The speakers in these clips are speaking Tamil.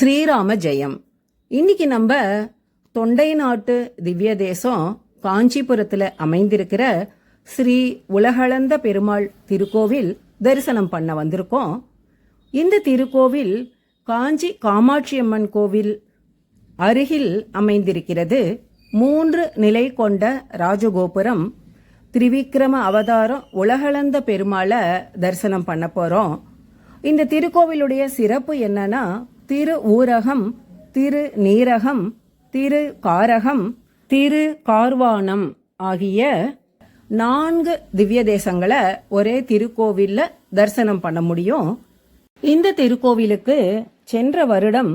ஸ்ரீராம ஜெயம். இன்னைக்கு நம்ம தொண்டை நாட்டு திவ்ய தேசம் காஞ்சிபுரத்துல அமைந்திருக்கிற ஸ்ரீ உலகளந்த பெருமாள் திருக்கோவில் தரிசனம் பண்ண வந்திருக்கோம். இந்த திருக்கோவில் காஞ்சி காமாட்சியம்மன் கோவில் அருகில் அமைந்திருக்கிறது. மூன்று நிலை கொண்ட ராஜகோபுரம். திரிவிக்ரம அவதாரம் உலகளந்த பெருமாளை தரிசனம் பண்ண போறோம். இந்த திருக்கோவிலுடைய சிறப்பு என்னன்னா திரு ஊரகம் திரு நீரகம் திரு காரகம் திரு கார்வானம் ஆகிய நான்கு திவ்ய தேசங்களை ஒரே திருக்கோவிலில் தரிசனம் பண்ண முடியும். இந்த திருக்கோவிலுக்கு சென்ற வருடம்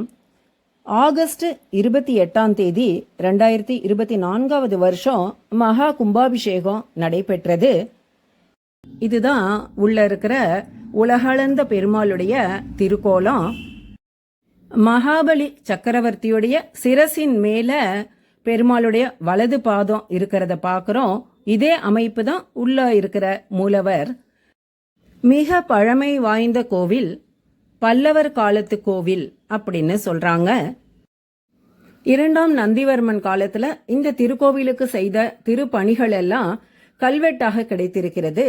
ஆகஸ்ட் இருபத்தி எட்டாம் தேதி ரெண்டாயிரத்தி இருபத்தி நான்காவது வருஷம் மகா கும்பாபிஷேகம் நடைபெற்றது. இதுதான் உள்ள இருக்கிற உலகளந்த பெருமாளுடைய திருக்கோலம். மகாபலி சக்கரவர்த்தியுடைய சிரசின் மேல பெருமாளுடைய வலது பாதம் இருக்கிறத பார்க்குறோம் இதே அமைப்பு தான் உள்ள இருக்கிற மூலவர். மிக பழமை வாய்ந்த கோவில் பல்லவர் காலத்து கோவில் அப்படின்னு சொல்றாங்க. இரண்டாம் நந்திவர்மன் காலத்துல இந்த திருக்கோவிலுக்கு செய்த திருப்பணிகள் எல்லாம் கல்வெட்டாக கிடைத்திருக்கிறது.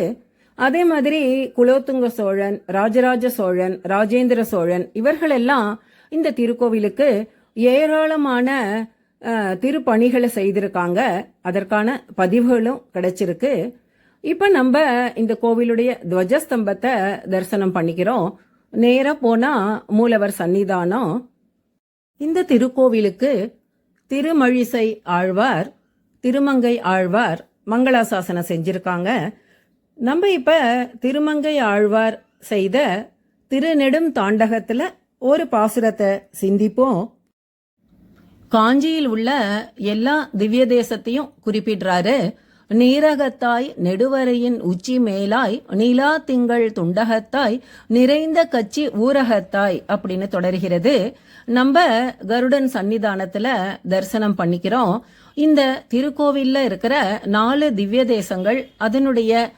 அதே மாதிரி குலோத்துங்க சோழன் ராஜராஜ சோழன் ராஜேந்திர சோழன் இவர்களெல்லாம் இந்த திருக்கோவிலுக்கு ஏராளமான திருப்பணிகளை செய்திருக்காங்க. அதற்கான பதிவுகளும் கிடைச்சிருக்கு. இப்ப நம்ம இந்த கோவிலுடைய துவஜஸ்தம்பத்தை தரிசனம் பண்ணிக்கிறோம். நேரா போனா மூலவர் சன்னிதானம் இந்த திருக்கோவிலுக்கு திருமழிசை ஆழ்வார் திருமங்கை ஆழ்வார் மங்களாசாசனம் செஞ்சிருக்காங்க. நம்ம இப்ப திருமங்கை ஆழ்வார் செய்த திருநெடும் தாண்டகத்துல ஒரு பாசுரத்தை சிந்திப்போம். காஞ்சியில் உள்ள எல்லா திவ்ய தேசத்தையும் குறிப்பிடுறாரு. நீரகத்தாய் நெடுவரையின் உச்சி மேலாய் நிலா திங்கள் துண்டகத்தாய் நிறைந்த கச்சி ஊரகத்தாய் அப்படின்னு தொடர்கிறது. நம்ம கருடன் சன்னிதானத்துல தரிசனம் பண்ணிக்கிறோம். இந்த திருக்கோவில்ல இருக்கிற நாலு திவ்ய தேசங்கள் அதனுடைய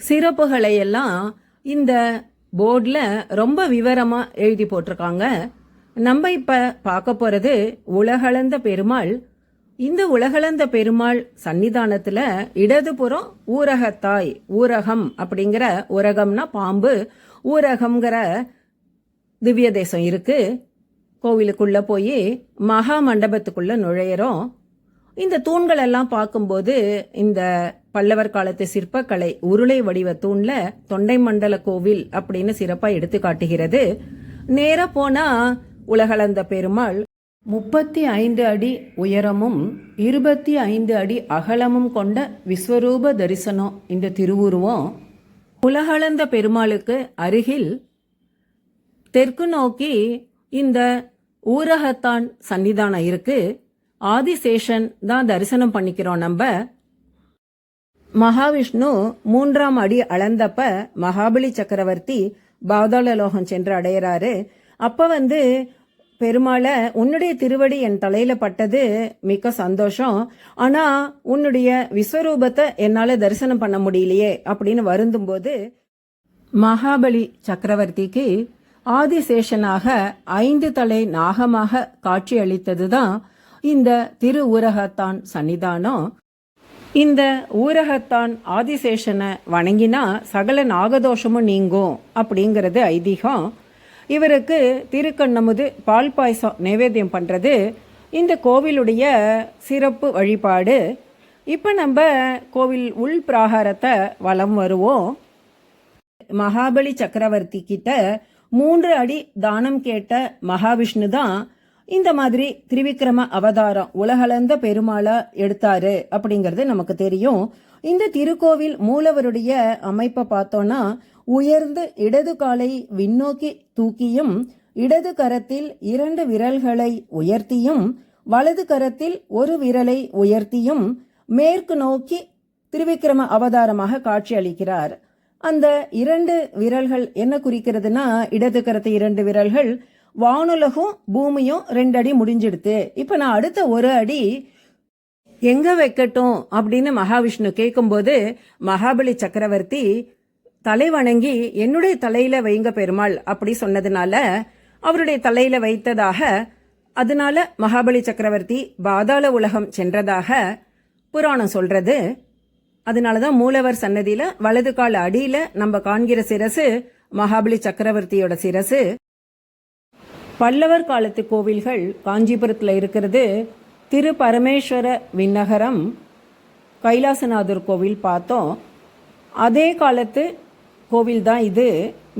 சிறப்புகளை எல்லாம் இந்த போர்டில் ரொம்ப விவரமாக எழுதி போட்டிருக்காங்க. நம்ம இப்போ பார்க்க போகிறது உலகளந்த பெருமாள். இந்த உலகளந்த பெருமாள் சன்னிதானத்தில் இடதுபுறம் ஊரகத்தாய் ஊரகம் அப்படிங்கிற ஊரகம்னா பாம்பு ஊரகம்ங்கிற திவ்ய தேசம் இருக்கு. கோவிலுக்குள்ளே போய் மகா மண்டபத்துக்குள்ளே நுழையிறோம். இந்த தூண்களெல்லாம் பார்க்கும்போது இந்த பல்லவர் காலத்து சிற்பக்கலை உருளை வடிவ தூண்ல தொண்டை மண்டல கோவில் அப்படின்னு சிறப்பா எடுத்து காட்டுகிறது. நேர போனா உலகளந்த பெருமாள் முப்பத்தி ஐந்து அடி உயரமும் இருபத்தி ஐந்து அடி அகலமும் கொண்ட விஸ்வரூப தரிசனம் இந்த திருவுருவம். உலகளந்த பெருமாளுக்கு அருகில் தெற்கு நோக்கி இந்த ஊரகத்தான் சன்னிதானம் இருக்கு. ஆதிசேஷன் தான் தரிசனம் பண்ணிக்கிறோம் நம்ம. மகாவிஷ்ணு மூன்றாம் அடி அளந்தப்ப மகாபலி சக்கரவர்த்தி பாதாள லோகம் சென்று அடையிறாரு. அப்ப வந்து பெருமாளை உன்னுடைய திருவடி என் தலையில பட்டது மிக்க சந்தோஷம். ஆனா உன்னுடைய விஸ்வரூபத்தை என்னால தரிசனம் பண்ண முடியலையே அப்படின்னு வருந்தும் போது மகாபலி சக்கரவர்த்திக்கு ஆதிசேஷனாக ஐந்து தலை நாகமாக காட்சியளித்ததுதான் இந்த திரு ஊரகத்தான் சன்னிதானம். இந்த ஊரகத்தான் ஆதிசேஷனை வணங்கினா சகல நாகதோஷமும் நீங்கும் அப்படிங்கிறது ஐதீகம். இவருக்கு திருக்கண்ணமுது பால் பாயசம் நைவேத்தியம் பண்ணுறது இந்த கோவிலுடைய சிறப்பு வழிபாடு. இப்போ நம்ம கோவில் உள் பிராகாரத்தை வலம் வருவோம். மகாபலி சக்கரவர்த்தி கிட்ட மூன்று அடி தானம் கேட்ட மகாவிஷ்ணு தான் இந்த மாதிரி திரிவிக்ரம அவதாரம் உலகளந்த பெருமாளா எடுத்தாரு அப்படிங்கிறது நமக்கு தெரியும். இந்த திருக்கோவில் மூலவருடைய அமைப்பை பார்த்தோம்னா உயர்ந்து இடது காலை விண்ணோக்கி தூக்கியும் இடது கரத்தில் இரண்டு விரல்களை உயர்த்தியும் வலது கரத்தில் ஒரு விரலை உயர்த்தியும் மேற்கு நோக்கி திருவிக்கிரம அவதாரமாக காட்சியளிக்கிறார். அந்த இரண்டு விரல்கள் என்ன குறிக்கிறதுனா இடது கரத்து இரண்டு விரல்கள் வானுலகும் பூமியும் ரெண்டு அடி முடிஞ்சிடுது இப்போ நான் அடுத்த ஒரு அடி எங்க வைக்கட்டும் அப்படின்னு மகாவிஷ்ணு கேட்கும்போது மகாபலி சக்கரவர்த்தி தலை வணங்கி என்னுடைய தலையில வைங்க பெருமாள் அப்படி சொன்னதுனால அவருடைய தலையில வைத்ததாக அதனால மகாபலி சக்கரவர்த்தி பாதாள உலகம் சென்றதாக புராணம் சொல்றது. அதனாலதான் மூலவர் சன்னதியில வலது கால் அடியில நம்ம காண்கிற சிரசு மகாபலி சக்கரவர்த்தியோட சிரசு. பல்லவர் காலத்து கோவில்கள் காஞ்சிபுரத்தில் இருக்கிறது. திரு பரமேஸ்வர விண்ணகரம் கைலாசநாதர் கோவில் பார்த்தோம். அதே காலத்து கோவில் தான் இது.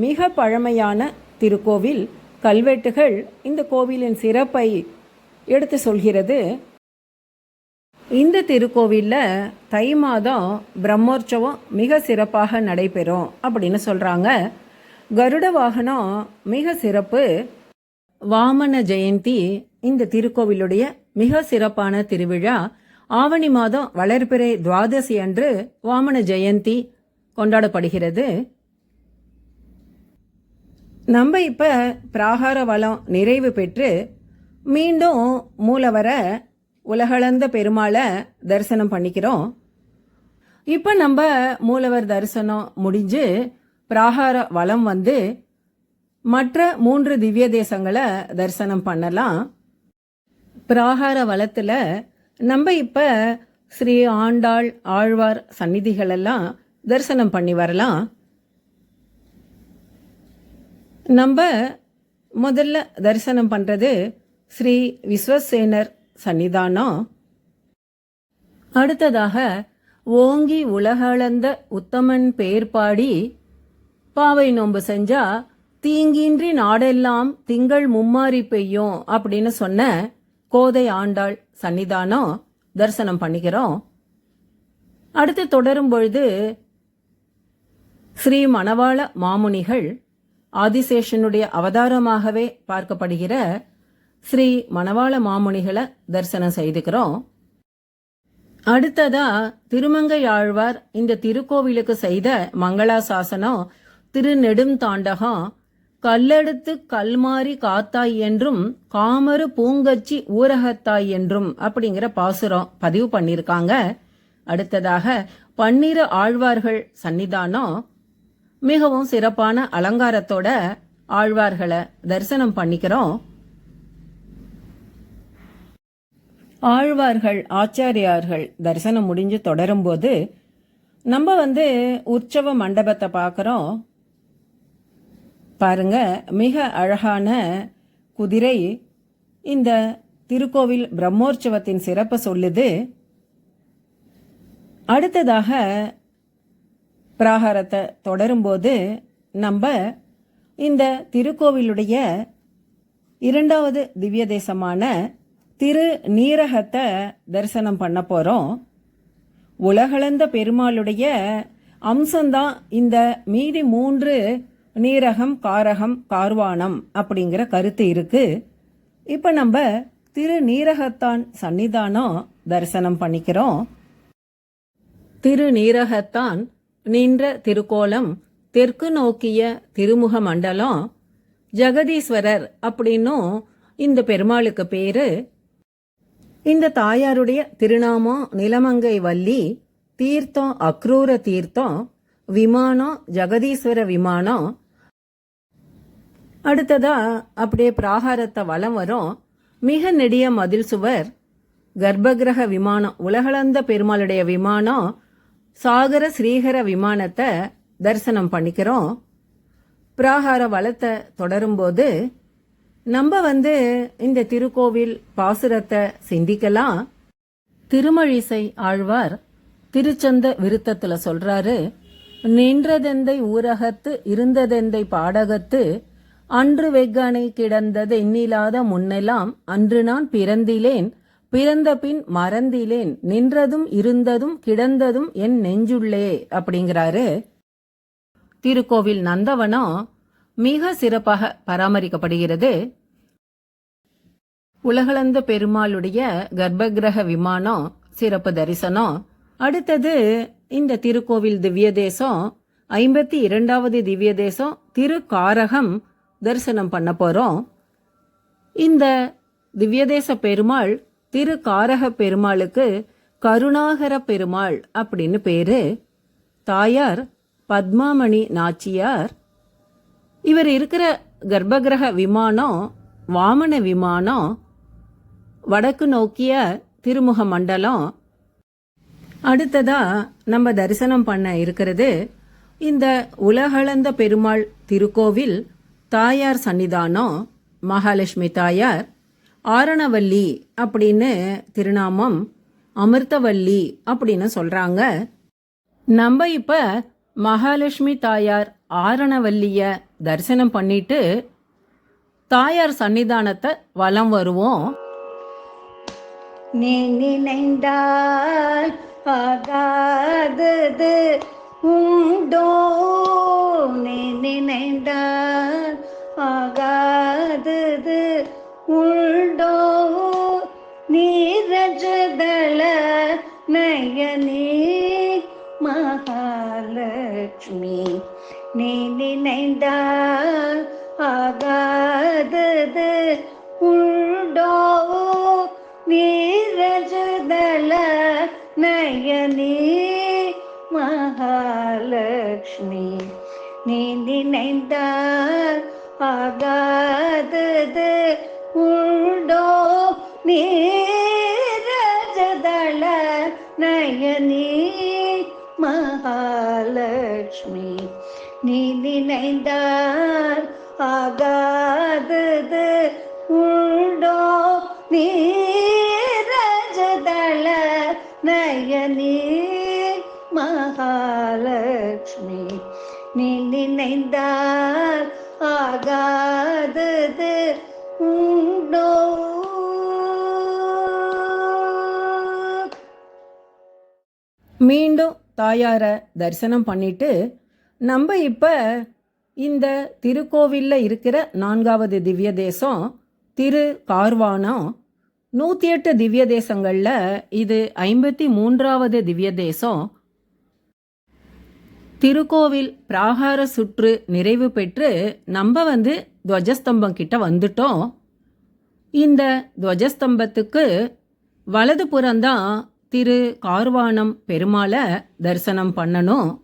மிக பழமையான திருக்கோவில். கல்வெட்டுகள் இந்த கோவிலின் சிறப்பை எடுத்து சொல்கிறது. இந்த திருக்கோவிலில் தை மாதம் பிரம்மோற்சவம் மிக சிறப்பாக நடைபெறும் அப்படின்னு சொல்கிறாங்க கருட வாகனம் மிக சிறப்பு. வாமன ஜெயந்தி இந்த திருக்கோவிலுடைய மிக சிறப்பான திருவிழா. ஆவணி மாதம் வளர்பிறை துவாதசி அன்று வாமன ஜெயந்தி கொண்டாடப்படுகிறது. நம்ம இப்ப பிராகார வளம் நிறைவு பெற்று மீண்டும் மூலவரை உலகளந்த பெருமாளை தரிசனம் பண்ணிக்கிறோம். இப்ப நம்ம மூலவர் தரிசனம் முடிஞ்சு பிராகார வளம் வந்து மற்ற மூன்று திவ்ய தேசங்களை தரிசனம் பண்ணலாம். பிராகார வளத்துல நம்ம இப்ப ஸ்ரீ ஆண்டாள் ஆழ்வார் சந்நிதிகள் எல்லாம் தரிசனம் பண்ணி வரலாம். நம்ம முதல்ல தரிசனம் பண்றது ஸ்ரீ விஸ்வசேனர் சன்னிதானம். அடுத்ததாக ஓங்கி உலகளந்த உத்தமன் பேர் பாடி பாவை நோன்பு செஞ்சா தீங்கின்றி நாடெல்லாம் திங்கள் மும்மாரி பெய்யும் அப்படின்னு சொன்ன கோதை ஆண்டாள் சன்னிதானம் தரிசனம் பண்ணிக்கிறோம் அடுத்து தொடரும் பொழுது ஸ்ரீ மணவாள மாமுனிகள் ஆதிசேஷனுடைய அவதாரமாகவே பார்க்கப்படுகிற ஸ்ரீ மணவாள மாமுனிகளை தரிசனம் செய்துக்கிறோம். அடுத்ததா திருமங்கை ஆழ்வார் இந்த திருக்கோவிலுக்கு செய்த மங்களாசாசனம் திருநெடும் தாண்டகம் கல்லெடுத்து கல்மாரி காத்தாய் என்றும் காமரு பூங்கச்சி ஊரகத்தாய் என்றும் அப்படிங்கிற பாசுரம் பதிவு பண்ணியிருக்காங்க. அடுத்ததாக பன்னிரு ஆழ்வார்கள் சன்னிதானம் மிகவும் சிறப்பான அலங்காரத்தோட ஆழ்வார்களை தரிசனம் பண்ணிக்கிறோம். ஆழ்வார்கள் ஆச்சாரியார்கள் தரிசனம் முடிஞ்சு தொடரும்போது நம்ம வந்து உற்சவ மண்டபத்தை பார்க்குறோம். பாருங்க மிக அழகான குதிரை இந்த திருக்கோவில் பிரம்மோற்சவத்தின் சிறப்பை சொல்லுது. அடுத்ததாக பிராகாரத்தை தொடரும்போது நம்ம இந்த திருக்கோவிலுடைய இரண்டாவது திவ்ய தேசமான திரு நீரகத்தை தரிசனம் பண்ண போகிறோம் உலகளந்த பெருமாளுடைய அம்சம்தான் இந்த மீதி மூன்று நீரகம் காரகம் கார்வானம் அப்படிங்கிற கருத்து இருக்கு. இப்போ நம்ம திரு நீரகத்தான் சன்னிதானம் தரிசனம் பண்ணிக்கிறோம். திரு நீரகத்தான் நின்ற திருக்கோலம் தெற்கு நோக்கிய திருமுக மண்டலம் ஜெகதீஸ்வரர் அப்படின்னும் இந்த பெருமாளுக்கு பேரு. இந்த தாயாருடைய திருநாமம் நிலமங்கை வள்ளி தீர்த்தம் அக்ரூர தீர்த்தம் விமானம் ஜெகதீஸ்வர விமானம் அடுத்ததா அப்படியே பிராகாரத்தை வலம் வரும். மிக நெடிய மதில் சுவர் கர்ப்பகிரக விமானம் உலகளந்த பெருமாளுடைய விமானம் சாகர ஸ்ரீகர விமானத்தை தரிசனம் பண்ணிக்கிறோம். பிராகார வளத்தை தொடரும்போது நம்ம வந்து இந்த திருக்கோவில் பாசுரத்தை சிந்திக்கலாம். திருமழிசை ஆழ்வார் திருச்சந்த விருத்தத்துல சொல்றாரு நின்றதெந்தை ஊரகத்து இருந்ததெந்தை பாடகத்து அன்று வெகனை கிடந்தது எண்ணிலாத முன்னெல்லாம் அன்று நான் பிறந்திலேன் பிறந்த பின் மறந்திலேன் நின்றதும் இருந்ததும் கிடந்ததும் என் நெஞ்சுள்ளே அப்படிங்கிறாரு திருக்கோவில் நந்தவனம் மிக சிறப்பாக பராமரிக்கப்படுகிறது. உலகளந்த பெருமாளுடைய கர்ப்பகிரக விமானம் சிறப்பு தரிசனம். அடுத்தது இந்த திருக்கோவில் திவ்ய தேசம் ஐம்பத்தி இரண்டாவது திவ்ய தேசம் திருக்காரகம் தரிசனம் பண்ண போகிறோம் இந்த திவ்யதேச பெருமாள் திரு காரக பெருமாளுக்கு கருணாகர பெருமாள் அப்படின்னு பேரு. தாயார் பத்மாமணி நாச்சியார். இவர் இருக்கிற கர்ப்பகிரக விமானம் வாமன விமானம் வடக்கு நோக்கிய திருமுக மண்டலம். அடுத்ததா நம்ம தரிசனம் பண்ண இருக்கிறது இந்த உலகளந்த பெருமாள் திருக்கோவில் தாயார் சன்னிதானம் மகாலட்சுமி தாயார் ஆரணவல்லி அப்படின்னு திருநாமம் அமிர்தவல்லி அப்படின்னு சொல்கிறாங்க நம்ம இப்போ மகாலட்சுமி தாயார் ஆரணவல்லியை தரிசனம் பண்ணிட்டு தாயார் சன்னிதானத்தை வலம் வருவோம். நீ நினைந்தால் ஆகாதது உண்டோ? நீ நினைந்தால் நீ நினைந்தால் ஆகாதது உண்டோ? நீரஜதள நயனி மகாலட்சுமி நீ நினைந்தால் ஆகாதது நீ நினைந்தார் ஆகாதது உண்டோ? நீரஜதள நயனே மகாலட்சுமி நீ நினைந்தார் ஆகாதது உண்டோ? மீண்டும் தாயாரை தரிசனம் பண்ணிட்டு நம்ம இப்போ இந்த திருக்கோவிலில் இருக்கிற நான்காவது திவ்ய தேசம் திரு கார்வானம் நூற்றி எட்டு திவ்ய தேசங்களில் இது ஐம்பத்தி மூன்றாவது திவ்ய தேசம். திருக்கோவில் பிராகார சுற்று நிறைவு பெற்று நம்ம வந்து துவஜஸ்தம்பம் கிட்ட வந்துட்டோம். இந்த துவஜஸ்தம்பத்துக்கு வலது புறம்தான் திரு கார்வானம் பெருமாளை தரிசனம் பண்ணணும்.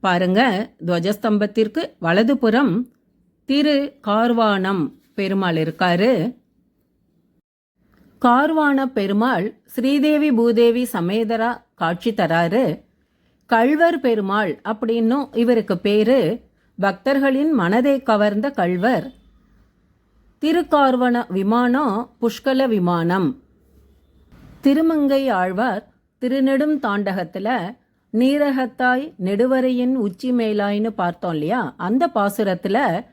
பாருங்க துவஜஸ்தம்பத்திற்கு வலதுபுறம் திரு கார்வானம் பெருமாள் இருக்காரு. கார்வான பெருமாள் ஸ்ரீதேவி பூதேவி சமேதரா காட்சி தராரு. கள்வர் பெருமாள் அப்படின்னும் இவருக்கு பேரு. பக்தர்களின் மனதை கவர்ந்த கள்வர். திருக்கார்வன விமானம் புஷ்கல விமானம். திருமங்கை ஆழ்வார் திருநெடும் தாண்டகத்தில் நீரகத்தாய் நெடுவரையின் உச்சி மேலாய்னு பார்த்தோம் இல்லையா? அந்த பாசுரத்தில்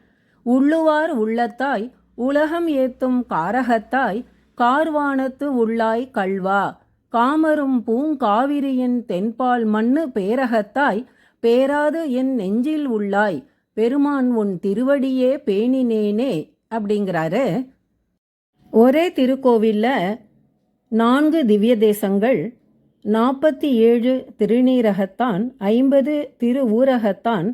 உள்ளுவார் உள்ளத்தாய் உலகம் ஏத்தும் காரகத்தாய் கார்வானத்து உள்ளாய் கல்வா காமரும் பூங்காவிரியின் தென்பால் மண்ணு பேரகத்தாய் பேராது என் நெஞ்சில் உள்ளாய் பெருமான் உன் திருவடியே பேணினேனே அப்படிங்கிறாரு. ஒரே திருக்கோவிலில் நான்கு திவ்ய தேசங்கள் நாற்பத்தி ஏழு திருநீரகத்தான் ஐம்பது திரு ஊரகத்தான்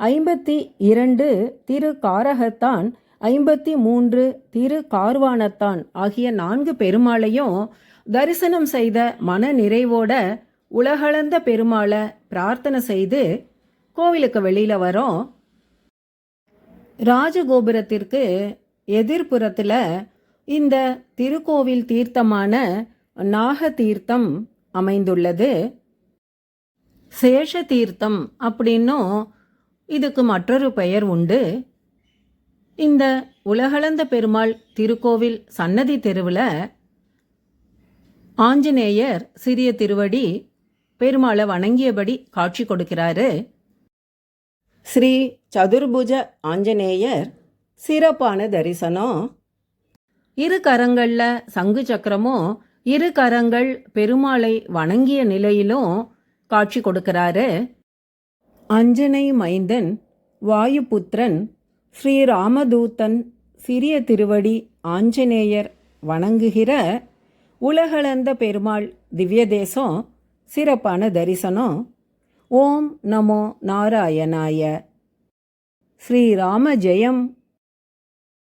ஐம்பத்தி இரண்டு திரு காரகத்தான் ஐம்பத்தி மூன்று திரு கார்வானத்தான் ஆகிய நான்கு பெருமாளையும் தரிசனம் செய்த மன நிறைவோட உலகளந்த பெருமாளை பிரார்த்தனை செய்து கோவிலுக்கு வெளியில் வரோம். ராஜகோபுரத்திற்கு எதிர்ப்புறத்தில் இந்த திருக்கோவில் தீர்த்தமான நாக தீர்த்தம் அமைந்துள்ளது. சேஷ தீர்த்தம் அப்படின்னும் இதுக்கு மற்றொரு பெயர் உண்டு. இந்த உலகளந்த பெருமாள் திருக்கோவில் சன்னதி தெருவில் ஆஞ்சநேயர் சிறிய திருவடி பெருமாளை வணங்கியபடி காட்சி கொடுக்கிறாரு. ஸ்ரீ சதுர்புஜ ஆஞ்சநேயர் சிறப்பான தரிசனம். இரு கரங்களில் சங்கு சக்கரமும் இரு கரங்கள் பெருமாளை வணங்கிய நிலையிலும் காட்சி கொடுக்கிறாரு. அஞ்சனை மைந்தன் வாயுபுத்திரன் ஸ்ரீராமதூத்தன் சிறிய திருவடி ஆஞ்சநேயர் வணங்குகிற உலகளந்த பெருமாள் திவ்ய தேசம் சிறப்பான தரிசனம். ஓம் நமோ நாராயணாய. ஸ்ரீராம ஜெயம்.